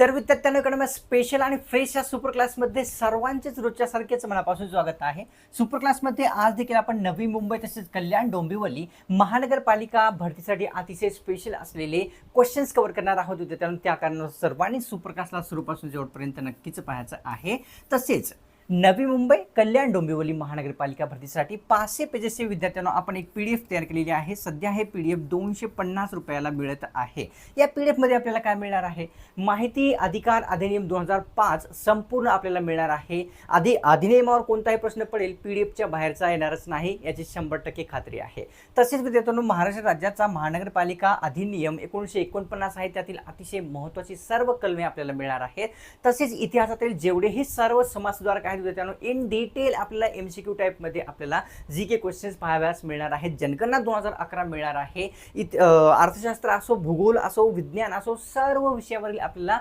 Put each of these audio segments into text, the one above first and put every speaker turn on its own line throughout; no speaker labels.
तर विद्यार्थ्यांकडे स्पेशल आणि फ्रेश या सुपर क्लासमध्ये सर्वांचेच रोजच्यासारखेच मनापासून स्वागत आहे. सुपर क्लासमध्ये आज देखील आपण नवी मुंबई तसेच कल्याण डोंबिवली महानगरपालिका भरतीसाठी अतिशय स्पेशल असलेले क्वेश्चन्स कव्हर करणार आहोत विद्यार्थ्यांना. त्या कारणानं सर्वांनी सुपर क्लासला सुरूपासून शेवटपर्यंत नक्कीच पाहायचं आहे. तसेच नवी मुंबई कल्याण डोंबिवली महानगरपालिका भरतीसाठी पाचशे पेजेसचे विद्यार्थ्यांना आपण एक पी डी एफ तयार केलेली आहे. सध्या हे पी डी एफ दोनशे पन्नास रुपयाला मिळत आहे. या पी डी एफमध्ये आपल्याला काय मिळणार आहे? माहिती अधिकार अधिनियम दोन हजार पाच संपूर्ण आपल्याला मिळणार आहे. आधी अधिनियमावर कोणताही प्रश्न पडेल पी डी एफच्या बाहेरचा येणारच नाही याची शंभर टक्के खात्री आहे. तसेच विद्यार्थ्यांनो महाराष्ट्र राज्याचा महानगरपालिका अधिनियम एकोणीसशे एकोणपन्नास आहे. त्यातील अतिशय महत्त्वाची सर्व कलमे आपल्याला मिळणार आहेत. तसेच इतिहासातील जेवढेही सर्व समाजसुधारक आहेत विद्यार्थ्यांनो इन डिटेल आपल्याला एम सी क्यू टाईपमध्ये आपल्याला जी के क्वेश्चन्स पाहाव्यास मिळणार आहेत. जनगणना दोन हजार अकरा मिळणार आहे. इत अर्थशास्त्र असो भूगोल असो विज्ञान असो सर्व विषयावरील आपल्याला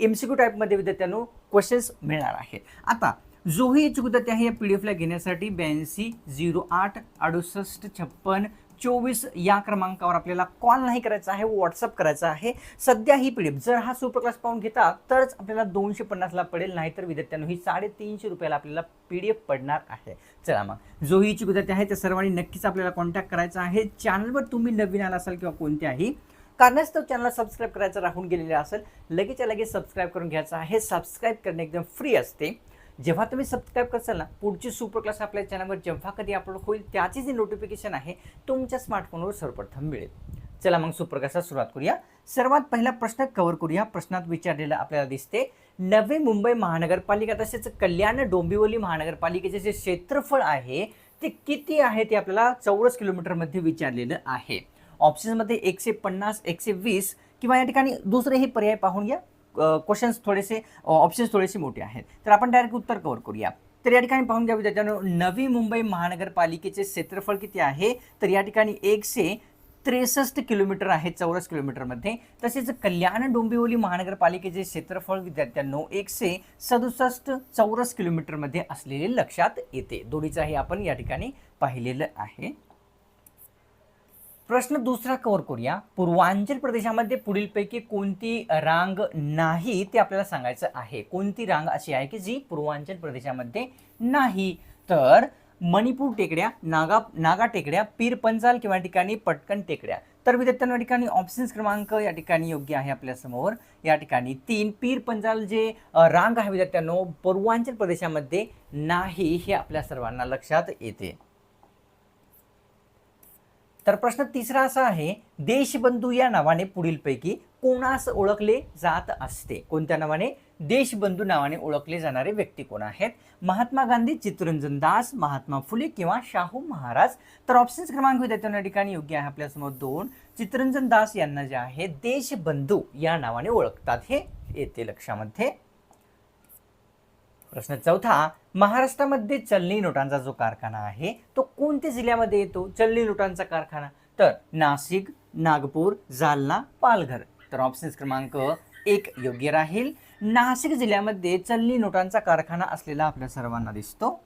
एम सी क्यू टाईपमध्ये विद्यार्थ्यांनो क्वेश्चन्स मिळणार आहेत. आता जोही इच्छुक विद्यार्थी आहे या पी डी एफला घेण्यासाठी ब्याऐंशी झिरो आठ अडुसष्ट छप्पन चोवीस या क्रमांकावर आपल्याला कॉल नाही करायचा आहे व्हॉट्सअप करायचा आहे. सध्या ही पी डी एफ जर हा सुपर क्लास पाहून घेता तरच आपल्याला दोनशे पन्नासला पडेल नाहीतर विद्यार्थ्यांनो ही साडेतीनशे रुपयाला आपल्याला पी डी एफ पडणार आहे. चला मग. जो ही इच्छुक विद्यार्थी आहे त्या सर्वांनी नक्कीच आपल्याला कॉन्टॅक्ट करायचा आहे. चॅनलवर तुम्ही नवीन आला असाल किंवा कोणत्याही कारणास्तव चॅनलला सबस्क्राईब करायचं राहून गेलेलं असेल लगेच लगेच सबस्क्राईब करून घ्यायचं आहे. सबस्क्राईब करणे एकदम फ्री असते. जेव्हा तुम्ही सबस्क्राईब करसाल ना पुढची सुपर क्लास आपल्या चॅनलवर जेव्हा कधी अपलोड होईल त्याची जी नोटिफिकेशन आहे तुमच्या स्मार्टफोनवर सर्वप्रथम मिळेल. चला मग सुपर क्लासला सुरुवात करूया. सर्वात पहिला प्रश्न कव्हर करूया. प्रश्नात विचारलेला आपल्याला दिसते नवे मुंबई महानगरपालिका तसेच कल्याण डोंबिवली महानगरपालिकेचे जे क्षेत्रफळ आहे ते किती आहे ते आपल्याला चौरस किलोमीटरमध्ये विचारलेलं आहे. ऑप्शन्समध्ये एकशे पन्नास एकशे वीस किंवा या ठिकाणी दुसरेही पर्याय पाहून घ्या. क्वेश्चन्स थोडेसे ऑप्शन्स थोडेसे मोठे आहेत. तर आपण डायरेक्ट उत्तर कव्हर करूया. तर या ठिकाणी पाहून घ्या विद्यार्थ्यांनो नवी मुंबई महानगरपालिकेचे क्षेत्रफळ किती आहे? तर या ठिकाणी एकशे त्रेसष्ट किलोमीटर आहे चौरस किलोमीटरमध्ये. तसेच कल्याण डोंबिवली महानगरपालिकेचे क्षेत्रफळ विद्यार्थ्यांनो एकशे सदुसष्ट चौरस किलोमीटरमध्ये असलेले लक्षात येते. दोन्हीचाही आपण या ठिकाणी पाहिलेलं आहे. प्रश्न दुसरा कव्हर करूया. पूर्वांचल प्रदेशामध्ये पुढीलपैकी कोणती रांग नाही ते आपल्याला सांगायचं आहे. कोणती रांग अशी आहे की जी पूर्वांचल प्रदेशामध्ये नाही? तर मणिपूर टेकड्या नागा नागा टेकड्या पीरपंजाल किंवा ठिकाणी पटकन टेकड्या. तर विद्यार्थ्यांना या ठिकाणी ऑप्शन्स क्रमांक या ठिकाणी योग्य आहे आपल्यासमोर या ठिकाणी तीन पीर पंजाल जे रांग आहे विद्यार्थ्यांनो पूर्वांचल प्रदेशामध्ये नाही हे आपल्या सर्वांना लक्षात येते. तर प्रश्न तिसरा असा आहे देशबंधू या नावाने पुढीलपैकी कोणास ओळखले जात असते? कोणत्या नावाने? देशबंधू नावाने ओळखले जाणारे व्यक्ती कोण आहेत? महात्मा गांधी चित्तरंजन दास महात्मा फुले किंवा शाहू महाराज? तर ऑप्शन्स क्रमांक विद्यार्थ्यांना या ठिकाणी. योग्य आहे आपल्यासमोर दोन. चित्तरंजन दास यांना जे आहे देशबंधू या नावाने ओळखतात. हे येते लक्षामध्ये. प्रश्न चौथा महाराष्ट्रामध्ये चलनी नोटांचा जो कारखाना आहे तो कोणत्या जिल्ह्यामध्ये येतो? चलनी नोटांचा कारखाना. तर नाशिक नागपूर जालना पालघर. तर ऑप्शन क्रमांक एक योग्य राहील. नाशिक जिल्ह्यामध्ये चलनी नोटांचा कारखाना असलेला आपल्या सर्वांना दिसतो.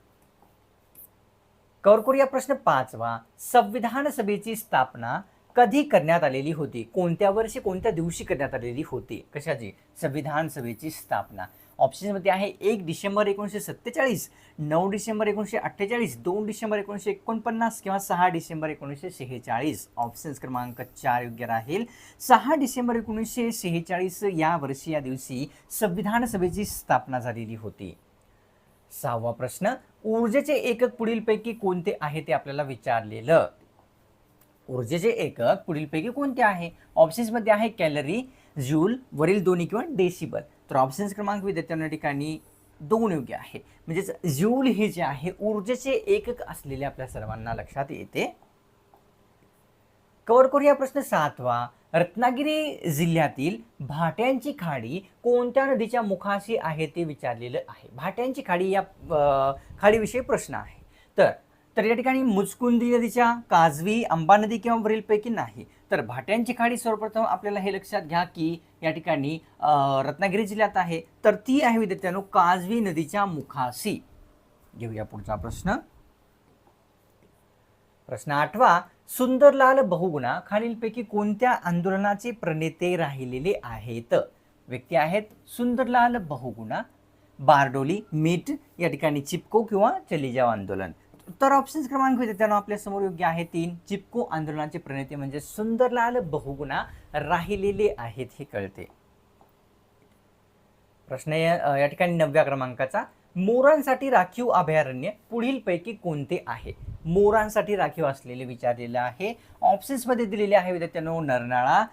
कौरकोर या प्रश्न पाचवा. संविधान सभेची स्थापना कधी करण्यात आलेली होती? कोणत्या वर्षी कोणत्या दिवशी करण्यात आलेली होती? कशाची? संविधान सभेची स्थापना. ऑप्शनमध्ये आहे एक डिसेंबर एकोणीसशे सत्तेचाळीस नऊ डिसेंबर एकोणीसशे अठ्ठेचाळीस दोन डिसेंबर एकोणीसशे एकोणपन्नास किंवा सहा डिसेंबर एकोणीसशे शेहेचाळीस. ऑप्शन्स क्रमांक चार योग्य राहील. सहा डिसेंबर एकोणीसशे शेहेचाळीस या वर्षी या दिवशी संविधान सभेची स्थापना झालेली होती. सहावा प्रश्न ऊर्जेचे एकक पुढीलपैकी कोणते आहे ते आपल्याला विचारलेलं. ऊर्जेचे एकक पुढीलपैकी कोणते आहे? ऑप्शन्समध्ये आहे कॅलरी ज्यूल वरील दोन्ही किंवा डेसिबल. तर ऑप्शन्स क्रमांक विद्यार्थ्यांना या ठिकाणी दोन योग्य आहे. म्हणजेच ज्यूल हे जे आहे ऊर्जेचे एकक असलेले आपल्या सर्वांना लक्षात येते. कव्हर करूया प्रश्न सातवा. रत्नागिरी जिल्ह्यातील भाट्यांची खाडी कोणत्या नदीच्या मुखाशी आहे ते विचारलेलं आहे. भाट्यांची खाडी या खाडीविषयी प्रश्न आहे. तर तर या ठिकाणी मुचकुंदी नदीच्या काजवी अंबा नदी किंवा वरीलपैकी नाही. तर भाट्यांची खाडी सर्वप्रथम आपल्याला हे लक्षात घ्या की या ठिकाणी रत्नागिरी जिल्ह्यात आहे. तर ती आहे विद्यार्थ्यांनो काजवी नदीच्या मुखाशी. घेऊया पुढचा प्रश्न. प्रश्न आठवा सुंदरलाल बहुगुणा खालीलपैकी कोणत्या आंदोलनाचे प्रणेते राहिलेले आहेत? व्यक्ती आहेत सुंदरलाल बहुगुणा बारडोली मीठ या ठिकाणी चिपको किंवा चली जाव आंदोलन. तर ऑप्शन क्रमांक विद्यार्थ्यांना आपल्यासमोर योग्य आहे तीन. चिपको आंदोलनाचे प्रणेते म्हणजे सुंदरलाल बहुगुणा राहिलेले आहेत हे कळते. प्रश्न या ठिकाणी नवव्या क्रमांकाचा. मोरांसाठी राखीव अभयारण्य पुढीलपैकी कोणते आहे? मोरांसाठी राखीव असलेले विचारलेलं आहे. ऑप्शन्समध्ये दिलेले आहे विद्यार्थ्यांनो नरनाळा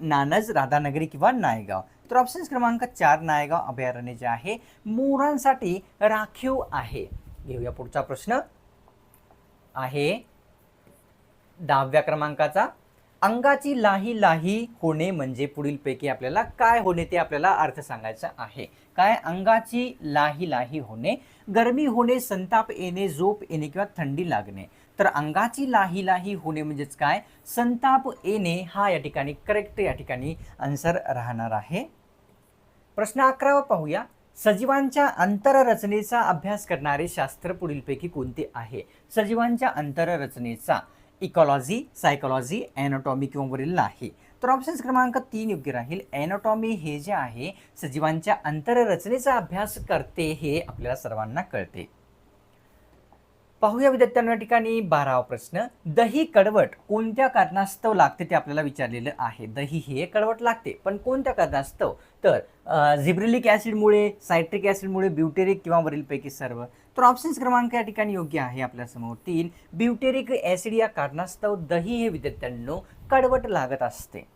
नानज राधानगरी किंवा नायगाव. तर ऑप्शन्स क्रमांक चार नायगाव अभयारण्य जे आहे मोरांसाठी राखीव आहे. घेऊया पुढचा प्रश्न. आहे. दहाव्या क्रमांकाचा. अंगाची लाही लाही होणे म्हणजे पुढीलपैकी आपल्याला काय होणे ते आपल्याला अर्थ सांगायचा आहे. काय? अंगाची लाही लाही होणे. गरमी होणे संताप येणे झोप येणे किंवा थंडी लागणे. तर अंगाची लाही लाही होणे म्हणजेच काय? संताप येणे हा या ठिकाणी करेक्ट या ठिकाणी आन्सर राहणार आहे. प्रश्न अकरावा पाहूया. सजीवांच्या अंतररचनेचा अभ्यास करणारे शास्त्र पुढीलपैकी कोणते आहे? सजीवांच्या अंतररचनेचा इकॉलॉजी सायकॉलॉजी ॲनॉटॉमी किंवा वरील नाही. तर ऑप्शन्स क्रमांक तीन योग्य राहील. ॲनॉटॉमी हे जे आहे सजीवांच्या अंतररचनेचा अभ्यास करते हे आपल्याला सर्वांना कळते. पाहूया विद्यार्थ्यांना ठिकाणी बारावा प्रश्न. दही कडवट कोणत्या कारणास्तव लागते ते आपल्याला विचारलेलं आहे. दही हे कडवट लागते पण कोणत्या कारणास्तव? तर झिब्रिलिक ॲसिडमुळे सायट्रिक ॲसिडमुळे ब्युटेरिक किंवा वरीलपैकी सर्व. तर ऑप्शन्स क्रमांक या ठिकाणी योग्य आहे आपल्यासमोर तीन ब्युटेरिक ॲसिड या कारणास्तव दही हे विद्यार्थ्यांनो कडवट लागत असते.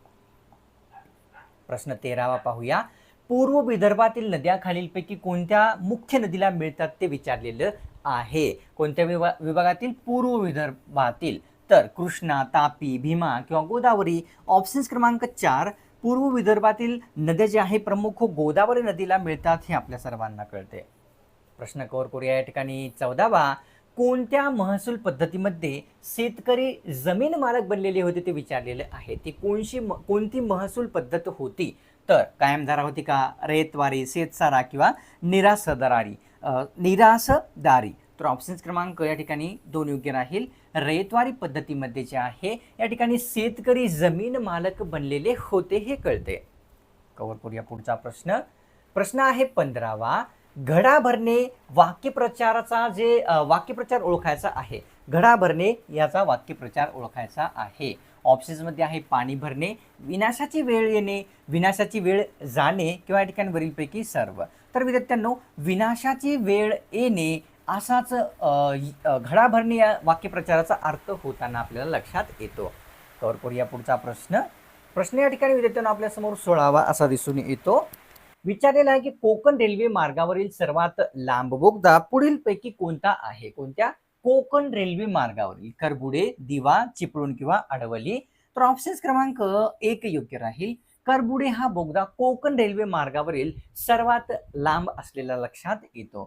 प्रश्न तेरावा पाहूया. पूर्व विदर्भातील नद्या खालीलपैकी कोणत्या मुख्य नदीला मिळतात ते विचारलेलं आहे. कोणत्या विभा विभागातील पूर्व विदर्भातील तर कृष्णा तापी भीमा किंवा गोदावरी ऑप्शन्स क्रमांक चार पूर्व विदर्भातील नद्या ज्या आहे प्रमुख गोदावरी नदीला मिळतात हे आपल्या सर्वांना कळते. प्रश्न कवर करूया या ठिकाणी. चौदावा कोणत्या महसूल पद्धतीमध्ये शेतकरी जमीन मालक बनलेले होते ते विचारलेले आहे. ती कोणशी म- कोणती महसूल पद्धत होती? तर कायमधारा होती का? रेतवारी शेतसारा किंवा निरासदरारी निरासदारी तर ऑप्शन्स क्रमांक या ठिकाणी दोन योग्य राहील. रेतवारी पद्धतीमध्ये जे आहे या ठिकाणी शेतकरी जमीन मालक बनलेले होते हे कळते. कवर करूया पुढचा प्रश्न. प्रश्न आहे पंधरावा. घडा भरणे वाक्यप्रचाराचा जे वाक्यप्रचार ओळखायचा आहे. घडा भरणे याचा वाक्यप्रचार ओळखायचा आहे. ऑप्शन्समध्ये आहे पाणी भरणे विनाशाची वेळ येणे विनाशाची वेळ जाणे किंवा या ठिकाणी वरीलपैकी सर्व. तर विद्यार्थ्यांनो विनाशाची वेळ येणे असाच घडा भरणे या वाक्यप्रचाराचा अर्थ होताना आपल्याला लक्षात येतो. कवर करूया पुढचा प्रश्न. प्रश्न या ठिकाणी विद्यार्थ्यांना आपल्यासमोर सोळावा असा दिसून येतो. विचारलेला आहे की कोकण रेल्वे मार्गावरील सर्वात लांब बोगदा पुढीलपैकी कोणता आहे? कोणत्या? कोकण रेल्वे मार्गावरील करबुडे दिवा चिपळूण किंवा अडवली तर ऑप्शन्स क्रमांक एक योग्य राहील. करबुडे हा बोगदा कोकण रेल्वे मार्गावरील सर्वात लांब असलेला लक्षात येतो.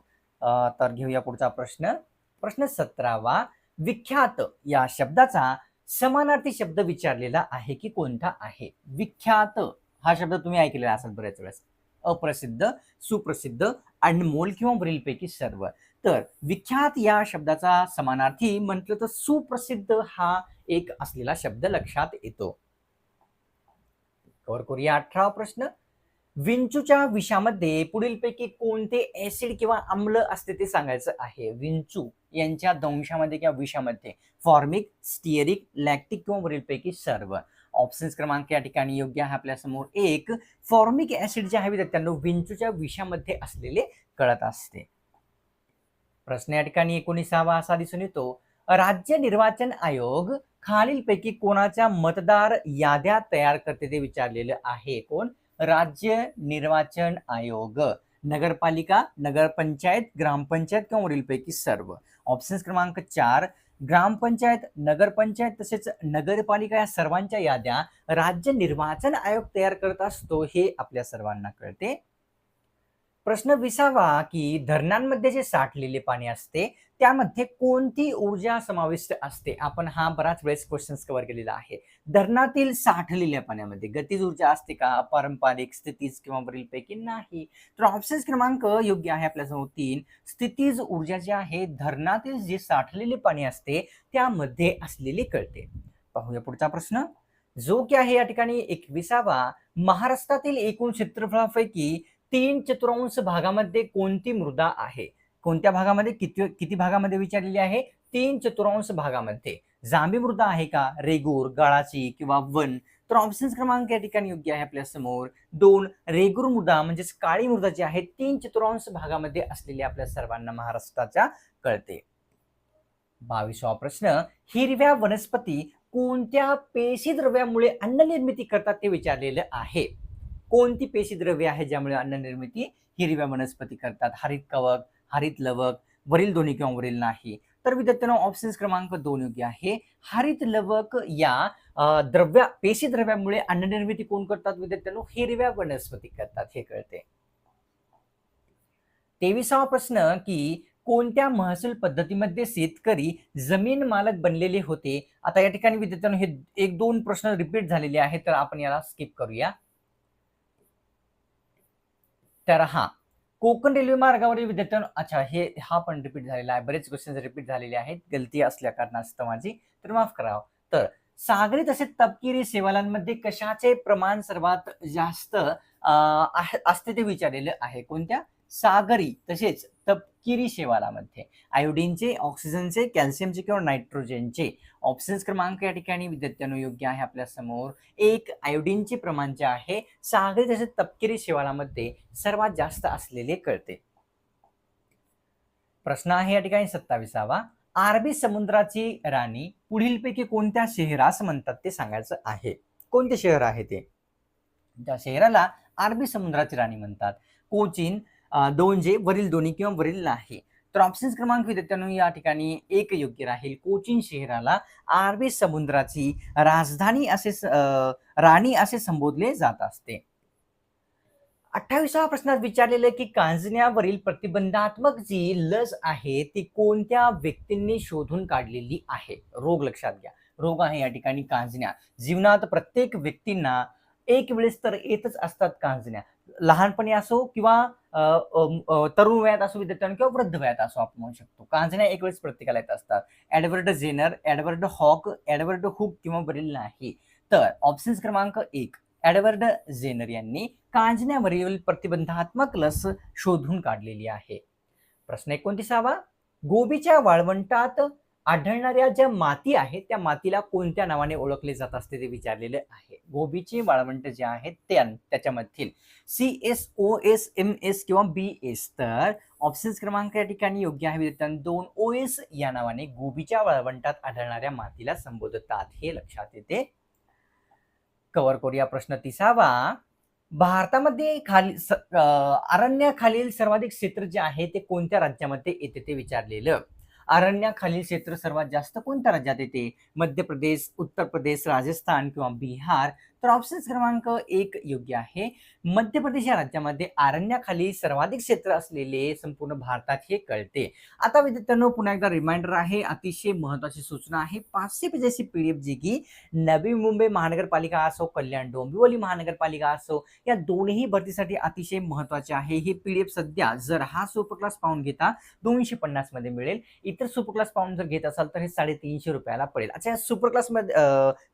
तर घेऊया पुढचा प्रश्न. प्रश्न सतरावा. विख्यात या शब्दाचा समानार्थी शब्द विचारलेला आहे की कोणता आहे? विख्यात हा शब्द तुम्ही ऐकलेला असाल बऱ्याच वेळेस. अप्रसिद्ध सुप्रसिद्ध अनमोल किंवा वरीलपैकी सर्व. तर विख्यात या शब्दाचा समानार्थी म्हटलं तर सुप्रसिद्ध हा एक असलेला शब्द लक्षात येतो. कवर करूया अठरा प्रश्न. विंचूच्या विषामध्ये पुढीलपैकी कोणते ऍसिड किंवा आम्ल असते ते सांगायचं आहे? विंचू यांच्या दंशामध्ये किंवा विषामध्ये फॉर्मिक स्टिअरिक लॅक्टिक किंवा वरीलपैकी सर्व. ऑप्शन्स क्रमांक या ठिकाणी योग्य आहे आपल्यासमोर एक. फॉर्मिक ऍसिड जे आहे विद्यार्थ्यांना विंचूच्या विषामध्ये असलेले कळत असते. प्रश्न या ठिकाणी एकोणीसावा असा दिसून येतो. राज्य निर्वाचन आयोग खालीलपैकी कोणाच्या मतदार याद्या तयार करते ते विचारलेलं आहे. कोण? राज्य निर्वाचन आयोग नगरपालिका नगरपंचायत ग्रामपंचायत किंवा वरीलपैकी सर्व. ऑप्शन्स क्रमांक चार ग्रामपंचायत नगरपंचायत तसेच नगरपालिका या सर्वांच्या याद्या राज्य निर्वाचन आयोग तयार करत असतो हे आपल्या सर्वांना कळते. प्रश्न विसावा की धरणांमध्ये जे साठलेले पाणी असते त्यामध्ये कोणती ऊर्जा समाविष्ट असते? आपण हा बराच वेळेस क्वेश्चन्स कव्हर केलेला आहे. धरणातील साठलेल्या पाण्यामध्ये गतीज ऊर्जा असते का? पारंपरिक स्थितीज किंवा वरीलपैकी नाही. तर ऑप्शन्स क्रमांक योग्य आहे आपल्यासमोर तीन. स्थितीज ऊर्जा जी आहे धरणातील जे साठलेले पाणी असते त्यामध्ये असलेली कळते. पाहूया पुढचा प्रश्न. जो की आहे या ठिकाणी एकविसावा महाराष्ट्रातील एकूण क्षेत्रफळापैकी तीन चतुर्थांश भागामध्ये कोणती मृदा आहे? कोणत्या भागामध्ये? किती किती भागामध्ये विचारलेली आहे? तीन चतुर्थांश भागामध्ये. जांभी मृदा आहे का? रेगूर गाळाची किंवा वन? तर ऑप्शन क्रमांक या ठिकाणी योग्य आहे आपल्यासमोर. दोन रेगूर मृदा म्हणजेच काळी मृदा जी आहे तीन चतुर्थांश भागामध्ये असलेली आपल्या सर्वांना महाराष्ट्राच्या कळते. बावीसवा प्रश्न हिरव्या वनस्पती कोणत्या पेशी द्रव्यामुळे अन्न निर्मिती करतात ते विचारलेलं आहे. कोणती पेशी द्रव्य आहे ज्यामुळे अन्न निर्मिती हिरव्या वनस्पती करतात? हरित कवक हरित लवक वरील दोन्ही किंवा वरील नाही? तर विद्यार्थ्यांना ऑप्शन क्रमांक दोन योग्य आहे. हरित लवक या द्रव्या पेशी द्रव्यामुळे अन्न निर्मिती कोण करतात विद्यार्थ्यांनो? हिरव्या वनस्पती करतात. हे कळते तेविसावा प्रश्न की कोणत्या महसूल पद्धतीमध्ये शेतकरी जमीन मालक बनलेले होते? आता या ठिकाणी विद्यार्थ्यांनो हे एक दोन प्रश्न रिपीट झालेले आहेत तर आपण याला स्किप करूया. तर हा कोकण रेल्वे मार्गावरील विद्यार्थ्यांनो अच्छा हे हा पण रिपीट झालेला आहे. बरेच क्वेश्चन रिपीट झालेले आहेत. गलती असल्या कारणास्तव माझी. तर माफ करावं हो. तर सागरी तसेच तपकिरी सेवालांमध्ये कशाचे प्रमाण सर्वात जास्त असते ते विचारलेले आहे. कोणत्या? सागरी तसेच तपकिरी शेवालामध्ये. आयोडीनचे ऑक्सिजनचे कॅल्शियमचे किंवा नायट्रोजनचे ऑप्शन्स क्रमांक या ठिकाणी विद्यार्थ्यांनो योग्य आहे आपल्यासमोर. एक आयोडीनचे प्रमाण जे आहे सागरी तसेच तपकिरी शेवालामध्ये सर्वात जास्त असलेले कळते. प्रश्न आहे या ठिकाणी सत्तावीसावा. अरबी समुद्राची राणी पुढीलपैकी कोणत्या शहरास म्हणतात ते सांगायचं आहे. कोणते शहर आहे ते? त्या शहराला अरबी समुद्राची राणी म्हणतात. कोचीन दोन जे वरील दोन्ही किंवा वरील नाही. तर ऑप्शन क्रमांक विद्यार्थ्यांनो या ठिकाणी एक योग्य राहील. कोचीन शहराला आरबी समुद्राची राजधानी असे राणी असे संबोधले जात असते. अठ्ठावीसाव्या प्रश्नात विचारलेलं की कांजण्यावरील प्रतिबंधात्मक जी लस आहे ती कोणत्या व्यक्तींनी शोधून काढलेली आहे? रोग लक्षात घ्या. रोग आहे या ठिकाणी कांजण्या. जीवनात प्रत्येक व्यक्तींना एक वेळेस तर येतच असतात कांजण्या. लहानपणी असो किंवा तरुण वयात असो विद्यार्थ्यांना किंवा वृद्ध वयात असो आपण म्हणू शकतो. कांजण्या एक वेळेस प्रत्येकाला येत असतात. ॲडवर्ड जेनर ॲडवर्ड हॉक ॲडवर्ड हुक किंवा वरील नाही. तर ऑप्शन क्रमांक एक ॲडवर्ड जेनर यांनी कांजण्यावरील प्रतिबंधात्मक लस शोधून काढलेली आहे. प्रश्न एकोणतीसावा गोबीच्या वाळवंटात आढळणाऱ्या ज्या माती आहेत त्या मातीला कोणत्या नावाने ओळखले जात असते ते विचारलेले आहे. गोबीची वाळवंट जे आहेत त्या त्याच्यामधील C S O S M S किंवा बी एस तर ऑप्शन्स क्रमांक या ठिकाणी योग्य आहे विद्यार्थ्यांना दोन ओ एस या नावाने गोबीच्या वाळवंटात आढळणाऱ्या मातीला संबोधतात. हे लक्षात येते. कव्हर करूया प्रश्न तिसावा. भारतामध्ये खाली स- अरण्याखालील सर्वाधिक क्षेत्र जे आहे ते कोणत्या राज्यामध्ये येते ते विचारलेलं? अरण्याखालील क्षेत्र सर्वात जास्त कोणत्या राज्यात येते? मध्य प्रदेश उत्तर प्रदेश राजस्थान किंवा बिहार? तर ऑप्शन क्रमांक एक योग्य आहे. मध्य प्रदेश या राज्यामध्ये अरण्याखाली सर्वाधिक क्षेत्र असलेले संपूर्ण भारतात हे कळते. आता विद्यार्थ्यांनो पुन्हा एकदा रिमाइंडर आहे अतिशय महत्वाची सूचना आहे. पाचशे पेजेसची पीडीएफ जी की नवी मुंबई महानगरपालिका असो कल्याण डोंबिवली महानगरपालिका असो या दोन्ही भरतीसाठी अतिशय महत्त्वाचे आहे. ही पीडीएफ सध्या जर हा सुपर क्लास पाहून घेता दोनशे पन्नासमध्ये मिळेल. इतर सुपर क्लास पाहून जर घेत असाल तर हे साडेतीनशे रुपयाला पडेल. अच्छा या सुपर क्लासमध्ये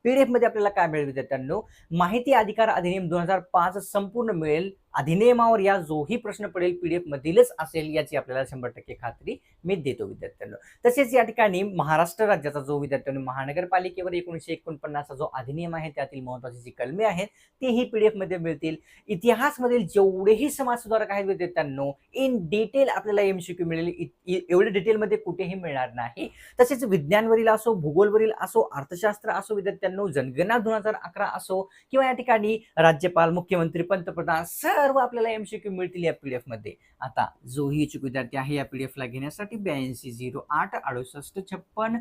पीडीएफमध्ये आपल्याला काय मिळेल विद्यार्थ्यांनो? माहिती अधिकार अधिनियम दोन हजार पाच संपूर्ण मिळेल. अधिनियमावर या जोही प्रश्न पडेल पीडीएफ मधीलच असेल याची आपल्याला शंभर टक्के खात्री मी देतो विद्यार्थ्यांना. तसेच या ठिकाणी महाराष्ट्र राज्याचा जो विद्यार्थ्यांनी महानगरपालिकेवर एकोणीशे एकोणपन्नासचा जो अधिनियम आहे त्यातील महत्वाची जी कलमे आहेत तेही पीडीएफमध्ये मिळतील. इतिहासमधील जेवढेही समाजसुधारक आहेत विद्यार्थ्यांनो इन डिटेल आपल्याला एमसीक्यू मिळेल. इ- इ- एवढे डिटेलमध्ये कुठेही मिळणार नाही. तसेच विज्ञानवरील असो भूगोलवरील असो अर्थशास्त्र असो विद्यार्थ्यांनो जनगणना दोन हजार अकरा असो किंवा या ठिकाणी राज्यपाल मुख्यमंत्री पंतप्रधान सर सर्व आपल्याला एमसीक्यू मिळतील या पीडीएफमध्ये. आता जोही इच्छुक विद्यार्थी आहे या पीडीएफ ला घेण्यासाठी ब्याऐंशी झिरो आठ अडुसष्ट छप्पन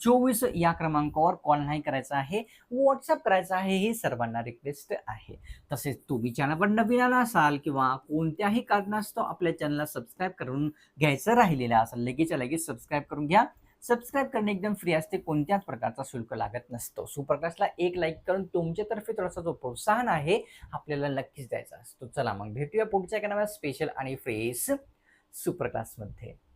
चोवीस या क्रमांकावर कॉल नाही करायचा आहे. व्हॉट्सअप करायचा आहे ही सर्वांना रिक्वेस्ट आहे. तसेच तुम्ही चॅनलवर नवीन आला असाल किंवा कोणत्याही कारणास्तव आपल्या चॅनलला सबस्क्राईब करून घ्यायचं राहिलेलं असेल लगेच लगेच सबस्क्राईब करून घ्या. सबस्क्राईब करणे एकदम फ्री असते. कोणत्याच प्रकारचा शुल्क लागत नसतो. सुप्रकाशला एक लाईक करून तुमच्यातर्फे थोडासा जो प्रोत्साहन आहे आपल्याला नक्कीच द्यायचा असतो. चला मग भेटूया पुढच्या एका नव्या स्पेशल आणि फ्रेश सुप्रकाशमध्ये.